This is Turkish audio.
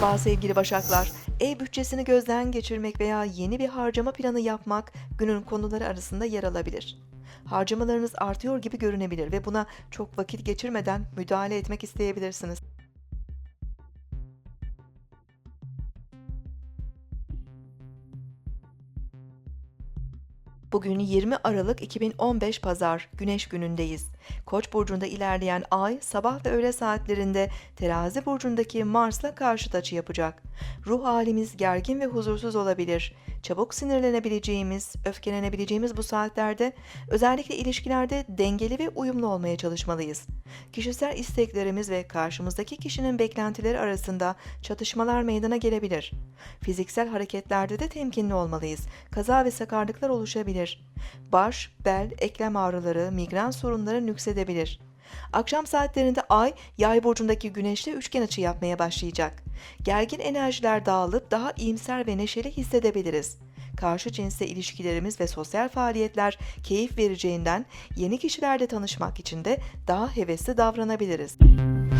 Merhaba sevgili Başaklar. Ev bütçesini gözden geçirmek veya yeni bir harcama planı yapmak günün konuları arasında yer alabilir. Harcamalarınız artıyor gibi görünebilir ve buna çok vakit geçirmeden müdahale etmek isteyebilirsiniz. Bugün 20 Aralık 2015 Pazar, Güneş günündeyiz. Koç burcunda ilerleyen ay sabah ve öğle saatlerinde Terazi burcundaki Mars'la karşıt açı yapacak. Ruh halimiz gergin ve huzursuz olabilir. Çabuk sinirlenebileceğimiz, öfkelenebileceğimiz bu saatlerde özellikle ilişkilerde dengeli ve uyumlu olmaya çalışmalıyız. Kişisel isteklerimiz ve karşımızdaki kişinin beklentileri arasında çatışmalar meydana gelebilir. Fiziksel hareketlerde de temkinli olmalıyız. Kaza ve sakarlıklar oluşabilir. Baş, bel, eklem ağrıları, migren sorunları nüksedebilir. Akşam saatlerinde Ay, Yay burcundaki Güneş'le üçgen açı yapmaya başlayacak. Gergin enerjiler dağılıp daha iyimser ve neşeli hissedebiliriz. Karşı cinsle ilişkilerimiz ve sosyal faaliyetler keyif vereceğinden yeni kişilerle tanışmak için de daha hevesli davranabiliriz. Bu